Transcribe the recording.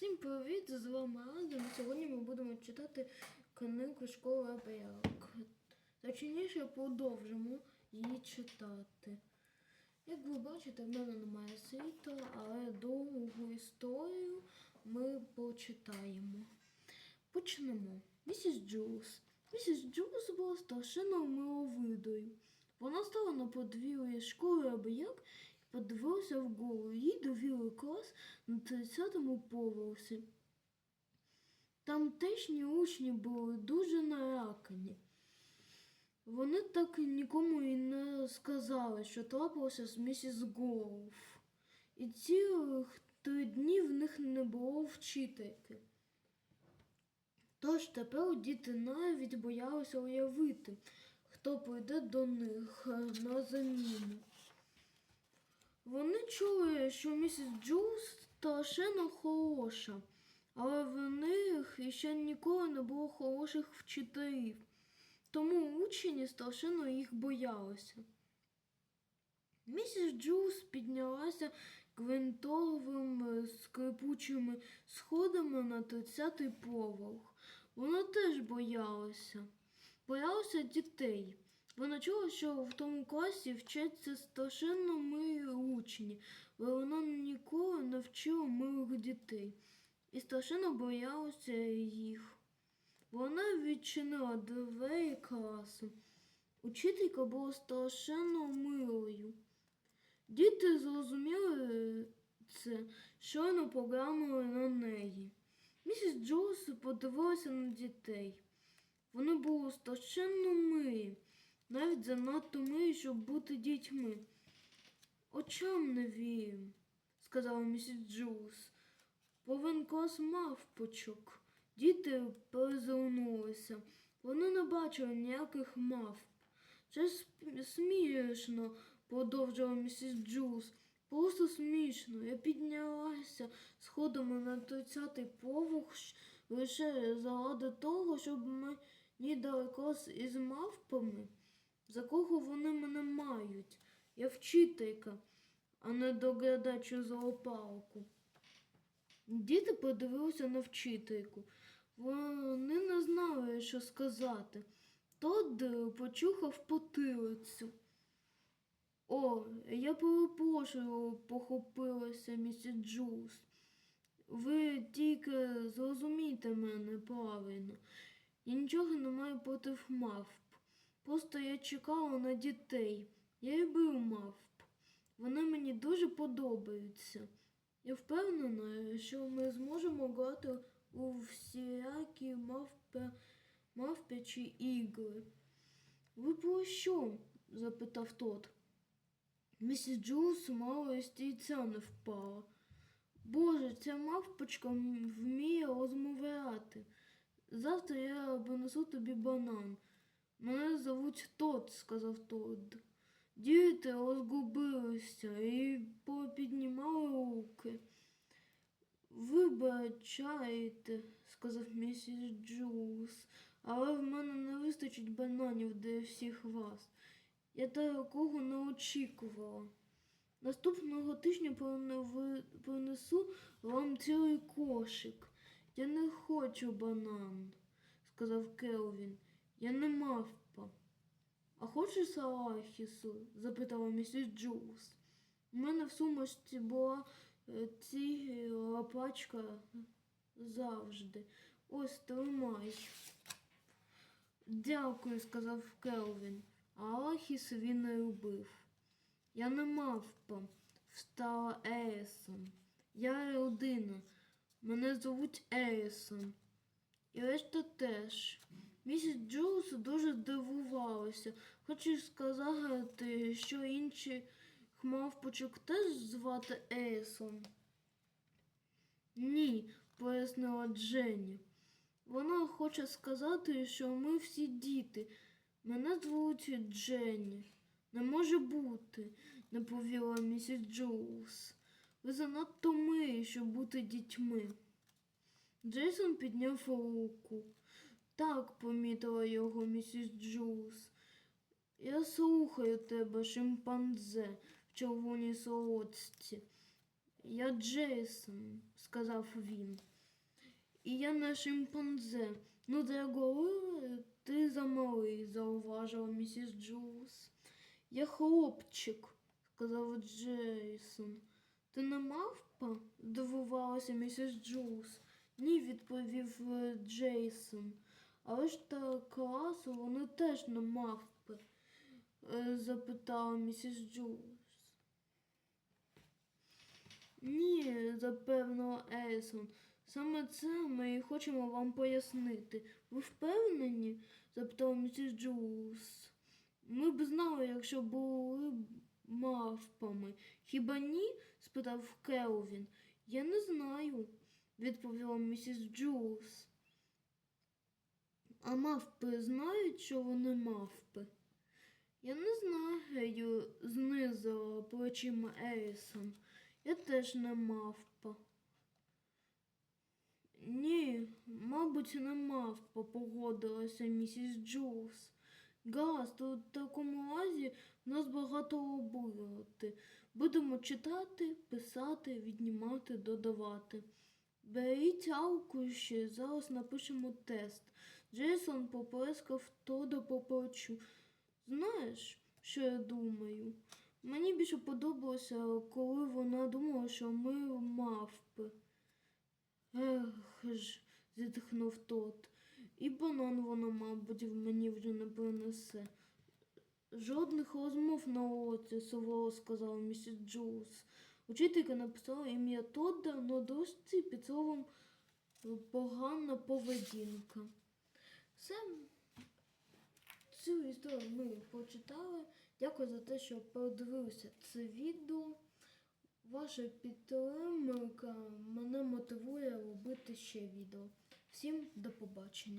Всім привіт! З вами Адам. Сьогодні ми будемо читати книгу Школа Абеяк. Точніше, продовжимо її читати. Як ви бачите, в мене немає світла, але довгу історію ми почитаємо. Почнемо. Місіс Джулс. Місіс Джулс була страшенно миловидою. Вона стала на подвір'ї школи абияк і подивилася вгору. Їй довіли клас на 30-му поверсі. Тамтешні учні були дуже налякані. Вони так і нікому і не сказали, що трапилося з місіс Гоуф. І цілих три дні в них не було вчительки. Тож тепер діти навіть боялися уявити, хто прийде до них на заміну. Вони чули, що місіс Джулс страшенно хороша, але в них ще ніколи не було хороших вчителів, тому учні страшенно їх боялися. Місіс Джулс піднялася квинтовими скрипучими сходами на 30-й поверх. Вона теж боялася. Боялася дітей. Вона чула, що в тому класі вчаться страшенно милі учні, але вона ніколи не вчила милих дітей і страшенно боялася їх. Вона відчинила двері класу. Учителька була страшенно милою. Діти зрозуміли це, щойно поглянули на неї. Місіс Джоус подивилася на дітей. Вони були страшенно милі, навіть занадто милі, щоб бути дітьми. Очам не вірю, сказала місіс Джоус. Повен клас мавпочок. Діти перезирнулися. Вони не бачили ніяких мавп. Це смішно, продовжила місіс Джулс. Просто смішно. Я піднялася сходами на 30-й поверх лише заради того, щоб мені дали клас із мавпами. За кого вони мене мають? Я вчителька, а не доглядач у зоопарку. Діти подивилися на вчительку. Вони не знали, що сказати. Тод е, почухав потилицю. О, я перепрошую, похопилася місіс Джулс. Ви тільки зрозумійте мене правильно. Я нічого не маю проти мавп. Просто я чекала на дітей. Я люблю мавп. Вони мені дуже подобаються. Я впевнена, що ми зможемо грати у всілякі мавпи, мавпячі ігри. Ви про що? запитав тот. Місіс Джулс мало з стільця не впала. Боже, ця мавпочка вміє розмовляти. Завтра я принесу тобі банан. Мене зовуть Тот, сказав Тод. Діти розгубилися і попіднімали руки. Вибачайте, сказав місіс Джулс, але в мене не вистачить бананів для всіх вас. Я такого не очікувала. Наступного тижня принесу вам цілий кошик. Я не хочу банан, сказав Келвін. Я не мавпа. А хочеш салахісу? запитала місіс Джулс. У мене в сумочці була е, ціла пачка завжди. Ось тримай. Дякую, сказав Келвін. А Алахіс він не любив. Я не мавпа, встала Ерісон. Я людина. Мене звуть Ерісон. І решта теж. Місіс Джулс дуже здивувалася. Хочу сказати, що інші мавпочок теж звати Ерісон. Ні, пояснила Дженні. Вона хоче сказати, що ми всі діти. Мене звуть Дженні. Не може бути, не повіла місіс Джоулс. Ви занадто милі, щоб бути дітьми. Джейсон підняв руку. Так, помітила його місіс Джулс. Я слухаю тебе, шимпанзе, в червоній солодці. Я Джейсон, сказав він. І я не шимпанзе. Ну, дорогой, ти замалий, зауважила місіс Джулс. Я хлопчик, сказав Джейсон. Ти не мавпа? здивувалася місіс Джулс. Ні, відповів е, Джейсон. Але ж та класу вони теж не мавпи, е, запитала місіс Джулс. Ні, запевнила Ейсон. Саме це ми і хочемо вам пояснити. Ви впевнені? запитала місіс Джулс. Ми б знали, якщо були б мавпами. Хіба ні? спитав Келвін. Я не знаю, відповіла місіс Джулс. А мавпи знають, що вони мавпи? Я не знаю, знизила плечима Ейсон. Я теж не мавпа. Ні, мабуть, не мавпа, погодилася місіс Джулс. Гаразд, у такому разі в нас багато роботи. Будемо читати, писати, віднімати, додавати. Беріть аркуші, зараз напишемо тест. Джейсон поплескав Тода по плечу. Знаєш, що я думаю? Мені більше подобалося, коли вона думала, що ми мавпи. Ех ж, зітхнув тот. І банан вона, мабуть, мені вже не принесе. Жодних розмов на уроці, суворо сказала місіс Джулс. Учителька написала ім'я Тодда на дошці під словом погана поведінка. Все, цю історію ми почитали. Дякую за те, що подивилися це відео. Ваша підтримка мене мотивує робити ще відео. Всім до побачення.